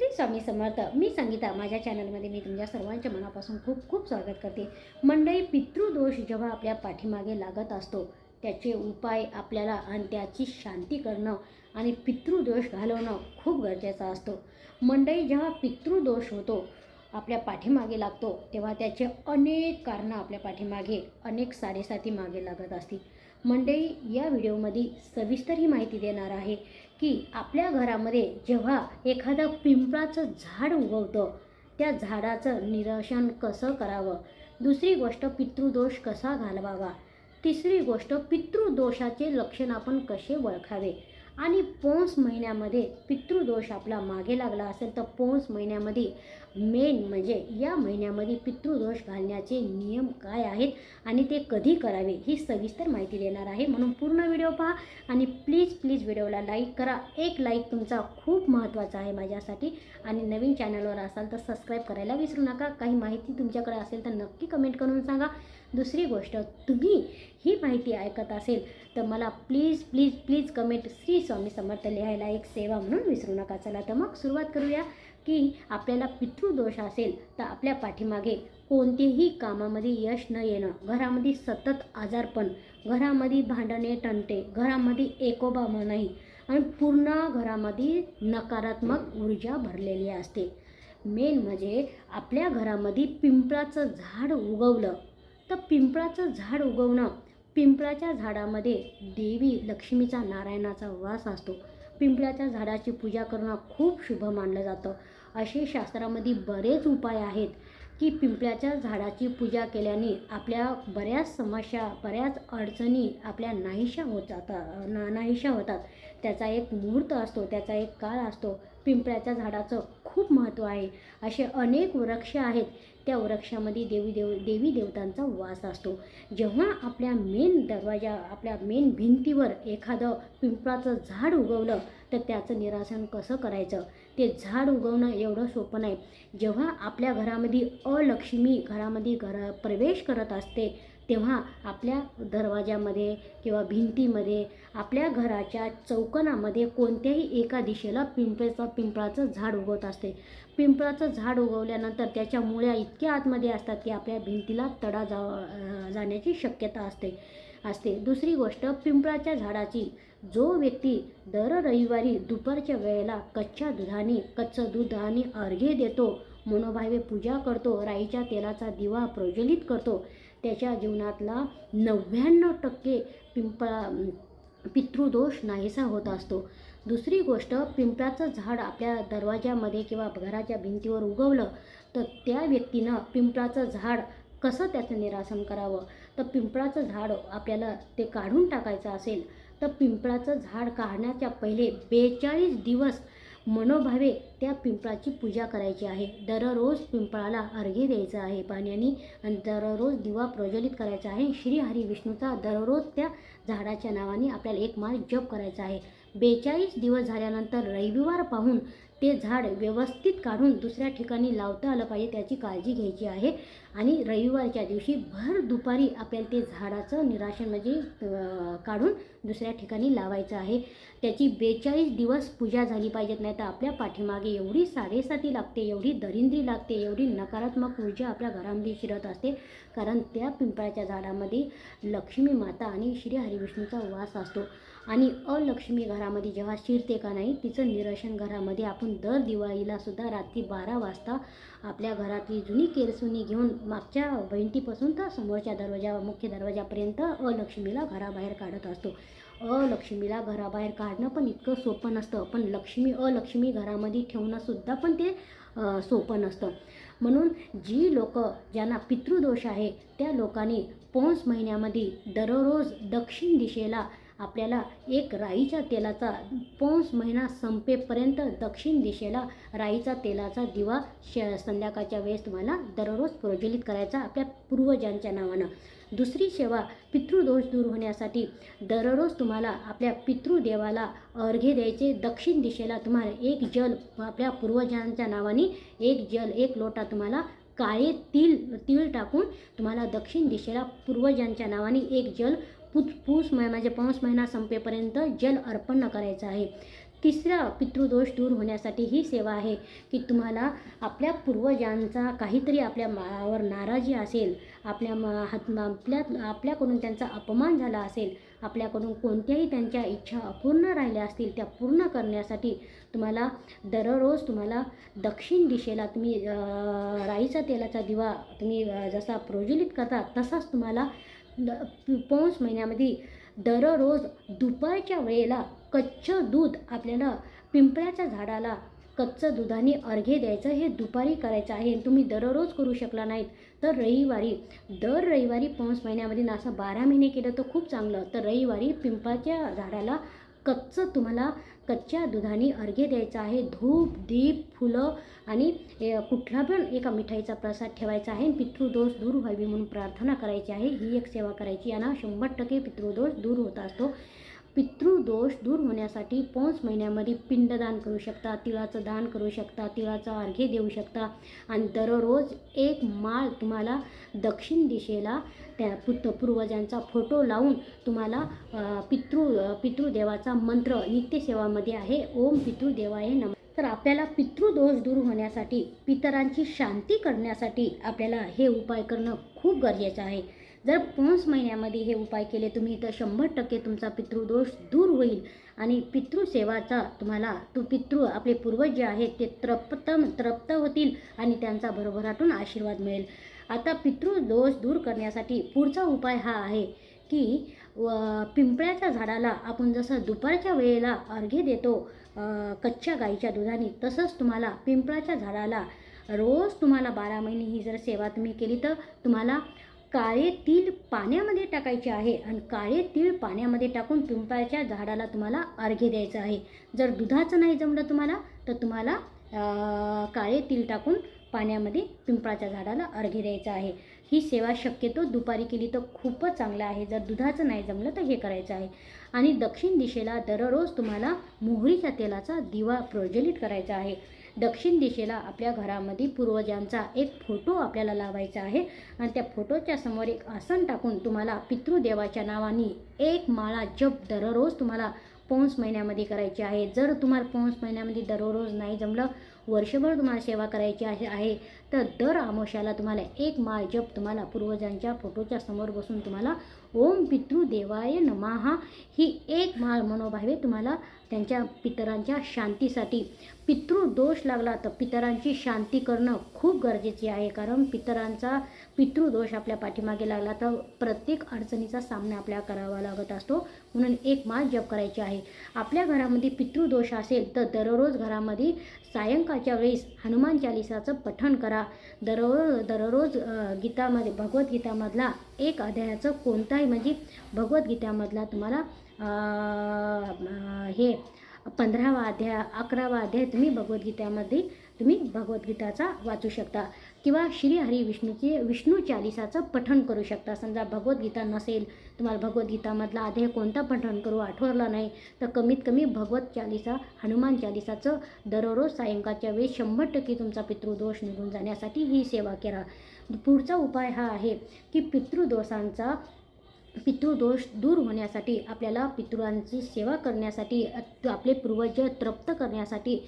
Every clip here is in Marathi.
श्री स्वामी समर्थ मी संगीता. माझ्या चॅनलमध्ये मी तुमच्या सर्वांच्या मनापासून खूप खूप स्वागत करते. मंडळी पितृदोष जेव्हा आपल्या पाठीमागे लागत असतो त्याचे उपाय आपल्याला आणि त्याची शांती करणं आणि पितृदोष घालवणं खूप गरजेचं असतो. मंडळी जेव्हा पितृदोष होतो आपल्या पाठीमागे लागतो तेव्हा त्याचे अनेक कारणं आपल्या पाठीमागे अनेक साडेसाती मागे लागत असतील. मंडळी या व्हिडिओमध्ये सविस्तर ही माहिती देणार आहे की आपल्या घरामध्ये जेव्हा एखादं पिंपळाचं झाड उगवतं त्या झाडाचं निरक्षण कसं करावं? दुसरी गोष्ट पितृदोष कसा घालवावा? तिसरी गोष्ट पितृदोषाचे लक्षण आपण कसे ओळखावे? आणि पौंस महिन्यामध्ये पितृदोष आपला मागे लागला असेल तर पौंस महिन्यामध्ये मेन म्हणजे या महिन्यामध्ये पितृदोष घालण्याचे नियम काय आहेत आणि ते कधी करावे ही सविस्तर माहिती देणार आहे. म्हणून पूर्ण व्हिडिओ पहा आणि प्लीज प्लीज व्हिडिओला लाईक करा. एक लाईक तुमचा खूप महत्त्वाचा आहे माझ्यासाठी आणि नवीन चॅनलवर असाल तर सबस्क्राईब करायला विसरू नका. काही माहिती तुमच्याकडे असेल तर नक्की कमेंट करून सांगा. दुसरी गोष्ट तुम्ही ही माहिती ऐकत असेल तर मला please please please comment Shri Swami Samarth लिहायला एक सेवा म्हणून विसरू नका. चला तर मग सुरुवात करूया की आपल्याला पितृदोष असेल तर आपल्या पाठीमागे कोणतेही कामामध्ये यश न येणं घरामध्ये सतत आजारपण घरामध्ये भांडणे टंटे घरामध्ये एकोबा नाही आणि पूर्ण घरामध्ये नकारात्मक ऊर्जा भरलेली असते. मेन म्हणजे आपल्या घरामध्ये पिंपळाचं झाड उगवलं. तर पिंपळाचं झाड उगवणं पिंपळाच्या झाडामध्ये देवी लक्ष्मीचा नारायणाचा वास असतो. पिंपळाच्या झाडाची पूजा करणं खूप शुभ मानलं जातं. असे शास्त्रामध्ये बरेच उपाय आहेत की पिंपळाच्या झाडाची पूजा केल्याने आपल्या बऱ्याच समस्या बऱ्याच अडचणी आपल्या नाहीशा होत जातात ना नाहीशा होतात. त्याचा एक मुहूर्त असतो त्याचा एक काळ असतो. पिंपळाच्या झाडाचं खूप महत्त्व आहे. असे अनेक वृक्ष आहेत. त्या वृक्षामध्ये देवी देव देवी देवतांचा वास असतो. जेव्हा आपल्या मेन दरवाजा आपल्या मेन भिंतीवर एखादं पिंपळाचं झाड उगवलं तर त्याचं निरासन कसं करायचं? ते झाड उगवणं एवढं सोपं नाही. जेव्हा आपल्या घरामध्ये अलक्ष्मी घरामध्ये घरा प्रवेश करत असते तेव्हा आपल्या दरवाजामध्ये किंवा भिंतीमध्ये आपल्या घराच्या चौकनामध्ये कोणत्याही एका दिशेला पिंपळाचं पिंपळाचं झाड उगवत असते. पिंपळाचं झाड उगवल्यानंतर त्याच्या मुळ्या इतक्या आतमध्ये असतात की आपल्या भिंतीला तडा जा जाण्याची शक्यता असते असते. दुसरी गोष्ट पिंपळाच्या झाडाची जो व्यक्ती दर रविवारी दुपारच्या वेळेला कच्च्या दुधाने कच्चं दूध आणि अर्घे देतो मनोभावे पूजा करतो राईच्या तेलाचा दिवा प्रज्वलित करतो. त्याच्या जीवनातला नव्याण्णव टक्के पिंपळा पितृदोष नाहीसा होत असतो. दुसरी गोष्ट पिंपळाचं झाड आपल्या दरवाजामध्ये किंवा घराच्या भिंतीवर उगवलं तर त्या व्यक्तीनं पिंपळाचं झाड कसं त्याचं निरासन करावं? तर पिंपळाचं झाड आपल्याला ते काढून टाकायचं असेल तर पिंपळाचं झाड काढण्याच्या पहिले बेचाळीस दिवस मनोभावे त्या पिंपळाची पूजा करायची आहे. दररोज पिंपळाला अर्घ्य द्यायचं आहे. पाण्याने आणि दररोज दिवा प्रज्वलित करायचा आहे. श्री हरी विष्णूचा दररोज त्या झाडाच्या नावाने आपल्याला एक माळ जप करायचा आहे. बेचाळीस दिवस झाल्यानंतर रविवार पाहून ते झाड व्यवस्थित काढून दुसऱ्या ठिकाणी लावता आलं पाहिजे त्याची काळजी घ्यायची आहे. आणि रविवारच्या दिवशी भर दुपारी आपल्याला ते झाडाचं निराशन म्हणजे काढून दुसऱ्या ठिकाणी लावायचं आहे. त्याची बेचाळीस दिवस पूजा झाली पाहिजेत नाही तर आपल्या पाठीमागे एवढी साडेसाती लागते एवढी दरिंद्री लागते एवढी नकारात्मक ऊर्जा आपल्या घरामध्ये शिरत असते. कारण त्या पिंपळाच्या झाडामध्ये लक्ष्मी माता आणि श्री हरिविष्णूचा वास असतो. आणि अलक्ष्मी घरामध्ये जेव्हा शिरते का नाही तिचं निरशन घरामध्ये आपण दर दिवाळीला सुद्धा रात्री बारा वाजता आपल्या घरातली जुनी केरसुनी घेऊन मागच्या बहिणीपासून तर समोरच्या दरवाजा मुख्य दरवाजापर्यंत अलक्ष्मीला घराबाहेर काढत असतो. अलक्ष्मीला घराबाहेर काढणं पण इतकं सोपं नसतं पण लक्ष्मी अलक्ष्मी घरामध्ये ठेवणंसुद्धा पण ते सोपं नसतं. म्हणून जी लोक ज्यांना पितृदोष आहे त्या लोकांनी पौंस महिन्यामध्ये दररोज दक्षिण दिशेला आपल्याला एक राईच्या तेलाचा पौंस महिना संपेपर्यंत दक्षिण दिशेला राईचा तेलाचा दिवा श संध्याकाळच्या वेळेस तुम्हाला दररोज प्रज्वलित करायचा आपल्या पूर्वजांच्या नावानं. दुसरी सेवा पितृदोष दूर होण्यासाठी दररोज तुम्हाला आपल्या पितृदेवाला अर्घ्य द्यायचे. दक्षिण दिशेला तुम्हाला एक जल आपल्या पूर्वजांच्या नावाने एक जल एक लोटा तुम्हाला काळे तिल तीळ टाकून तुम्हाला दक्षिण दिशेला पूर्वजांच्या नावाने एक जल पूस पूस मै म्हणजे पौष महिना संपेपर्यंत जल अर्पण करायचं आहे. तिसरा पितृदोष दूर होण्यासाठी ही सेवा आहे की तुम्हाला आपल्या पूर्वजांचा काहीतरी आपल्या मावर नाराजी असेल आपल्या म हात आपल्या आपल्याकडून त्यांचा अपमान झाला असेल आपल्याकडून कोणत्याही त्यांच्या इच्छा अपूर्ण राहिल्या असतील त्या पूर्ण करण्यासाठी तुम्हाला दररोज तुम्हाला दक्षिण दिशेला तुम्ही राईचा तेलाचा दिवा तुम्ही जसा प्रज्वलित करता तसाच तुम्हाला द- पौष महिन्यामध्ये दररोज दुपारच्या वेळेला कच्चं दूध आपल्याला पिंपळाच्या झाडाला कच्चं दुधाने अर्घे द्यायचं हे दुपारी करायचं आहे. तुम्ही दररोज करू शकला नाहीत तर रविवारी दर रविवारी पौष महिन्यामध्ये ना असं बारा महिने केलं तर खूप चांगलं. तर रविवारी पिंपळाच्या झाडाला कच्चं तुम्हाला कच्च्या दुधाने अर्घ्य द्यायचं आहे. धूप दीप फुलं आणि कुठला पण एका मिठाईचा प्रसाद ठेवायचा आहे. पितृदोष दूर व्हावी म्हणून प्रार्थना करायची आहे. ही एक सेवा करायची. यांना शंभर टक्के पितृदोष दूर होत असतो. पितृदोष दूर होण्यासाठी पौष महिन्यामध्ये पिंडदान करू शकता तिळाचं दान करू शकता तिळाचा अर्घे देऊ शकता. आणि दररोज एक माळ तुम्हाला दक्षिण दिशेला त्या पुत पूर्वजांचा फोटो लावून तुम्हाला पितृ पितृदेवाचा मंत्र नित्यसेवामध्ये आहे. ओम पितृदेवाय नम. तर आपल्याला पितृदोष दूर होण्यासाठी पितरांची शांती करण्यासाठी आपल्याला हे उपाय करणं खूप गरजेचं आहे. जर पौष महिन्यामध्ये हे उपाय केले तुम्ही तर शंभर टक्के तुमचा पितृदोष दूर होईल. आणि पितृसेवाचा तुम्हाला तो पितृ आपले पूर्वज जे आहेत ते तृप्तम तृप्त होतील आणि त्यांचा भरभराटून आशीर्वाद मिळेल. आता पितृदोष दूर करण्यासाठी पुढचा उपाय हा आहे की व पिंपळाच्या झाडाला आपण जसं दुपारच्या वेळेला अर्घ्य देतो कच्च्या गाईच्या दुधाने तसंच तुम्हाला पिंपळाच्या झाडाला रोज तुम्हाला बारा महिने ही जर सेवा तुम्ही केली तर तुम्हाला काळे तीळ पाण्यामध्ये टाकायचे आहे आणि काळे तीळ पाण्यामध्ये टाकून पिंपळाच्या झाडाला तुम्हाला अर्घ्य द्यायचं आहे. जर दुधाचं नाही जमलं तुम्हाला तर तुम्हाला काळे तीळ टाकून पाण्यामध्ये पिंपळाच्या झाडाला अर्घ्य द्यायचं आहे. ही सेवा शक्यतो दुपारी केली तर खूपच चांगलं आहे. जर दुधाचं नाही जमलं तर हे करायचं आहे. आणि दक्षिण दिशेला दररोज तुम्हाला मोहरीच्या तेलाचा दिवा प्रज्वलित करायचा आहे. दक्षिण दिशेला आपल्या घरामध्ये पूर्वजांचा एक फोटो आपल्याला लावायचा आहे. आणि त्या फोटोच्या समोर एक आसन टाकून तुम्हाला पितृदेवाच्या नावाने एक माळा जप दररोज तुम्हाला पौंस महिन्यामध्ये करायची आहे. जर तुम्हाला पौंस महिन्यामध्ये दररोज नाही जमलं वर्षभर तुम्हाला सेवा करायची आहे आहे तर दर आमोशाला तुम्हाला एक माळ जप तुम्हाला पूर्वजांच्या फोटोच्या समोर बसून तुम्हाला ओम पितृदेवाय नमाहा ही एक माळ मनोभावे तुम्हाला त्यांच्या पितरांच्या शांतीसाठी पितृदोष लागला तर पितरांची शांती करणं खूप गरजेचे आहे. कारण पितरांचा पितृदोष आपल्या पाठीमागे लागला तर प्रत्येक अडचणीचा सामना आपल्याला करावा लागत असतो. म्हणून एक मास जप करायची आहे. आपल्या घरामध्ये पितृदोष असेल तर दररोज घरामध्ये सायंकाळच्या वेळेस हनुमान चालिसाचं पठण करा. दररोज दररोज गीतामध्ये भगवद्गीतामधला एक अध्यायाचं कोणताही म्हणजे भगवद्गीतामधला तुम्हाला हे पंधरावा अध्याय अकरावा अध्याय तुम्ही भगवद्गीतामध्ये तुम्ही भगवद्गीताचा वाचू शकता. किंवा श्री हरी विष्णूचे विष्णू चालिसाचं पठण करू शकता. समजा भगवद्गीता नसेल तुम्हाला भगवद्गीतामधला अध्याय कोणता पठण करू आठवला नाही तर कमीत कमी भगवत चालिसा हनुमान चालिसाचं दररोज सायंकाळच्या वेळेस शंभर टक्के तुमचा पितृदोष निघून जाण्यासाठी ही सेवा करा. पुढचा उपाय हा आहे की पितृदोषांचा पितृदोष दूर होण्यासाठी आपल्याला पितृांची सेवा करण्यासाठी आपले पूर्वज तृप्त करण्यासाठी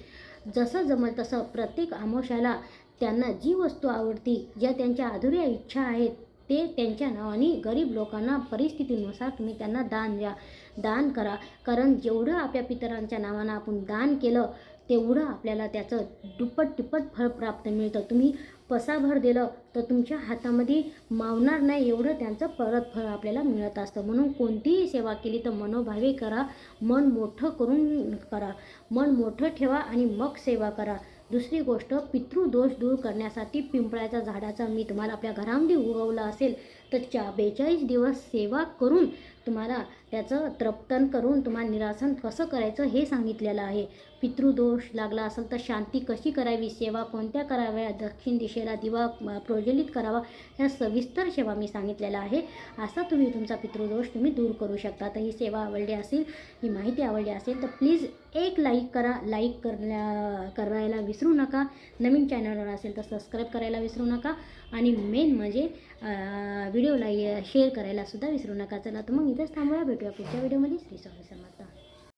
जसं जमल तसं प्रत्येक आमोशाला त्यांना जी वस्तू आवडती ज्या त्यांच्या अधुऱ्या इच्छा आहेत ते त्यांच्या नावाने गरीब लोकांना परिस्थितीनुसार तुम्ही त्यांना दान द्या. दान करा. कारण जेवढं आपल्या पितरांच्या नावानं आपण दान केलं तेवढं आपल्याला त्याचं दुप्पट तिप्पट फळ प्राप्त मिळतं. तुम्ही पसाभर दिलं तर तुमच्या हातामध्ये मावणार नाही एवढं त्यांचं परत फळ आपल्याला मिळत असतं. म्हणून कोणतीही सेवा केली तर मनोभावे करा मन मोठं करून करा मन मोठं ठेवा आणि मग सेवा करा. दुसरी गोष्ट पितृदोष दूर करण्यासाठी पिंपळाच्या झाडाचा मी तुम्हाला आपल्या घरामध्ये उगवलं असेल तर चा बेचाळीस दिवस सेवा करून तुम्हाला त्याचं त्रप्तन करून तुम्हाला निरासन कसं करायचं हे सांगितलेलं आहे. पितृदोष लागला असेल तर शांती कशी करावी? सेवा कोणत्या कराव्या? दक्षिण दिशेला दिवा प्रज्वलित करावा ह्या सविस्तर सेवा मी सांगितलेल्या आहे. असा तुम्ही तुमचा पितृदोष तुम्ही दूर करू शकता. तर ही सेवा आवडली असेल ही माहिती आवडली असेल तर प्लीज एक लाईक करा. लाईक करण्या करायला विसरू नका. नवीन चॅनलवर असेल तर सबस्क्राईब करायला विसरू नका. आणि मेन म्हणजे व्हिडिओला शेअर करायला सुद्धा विसरू नका. चला तर मग इथंच थांबूया. भेटूया पुढच्या व्हिडिओमध्ये श्री स्वामी समर्थ.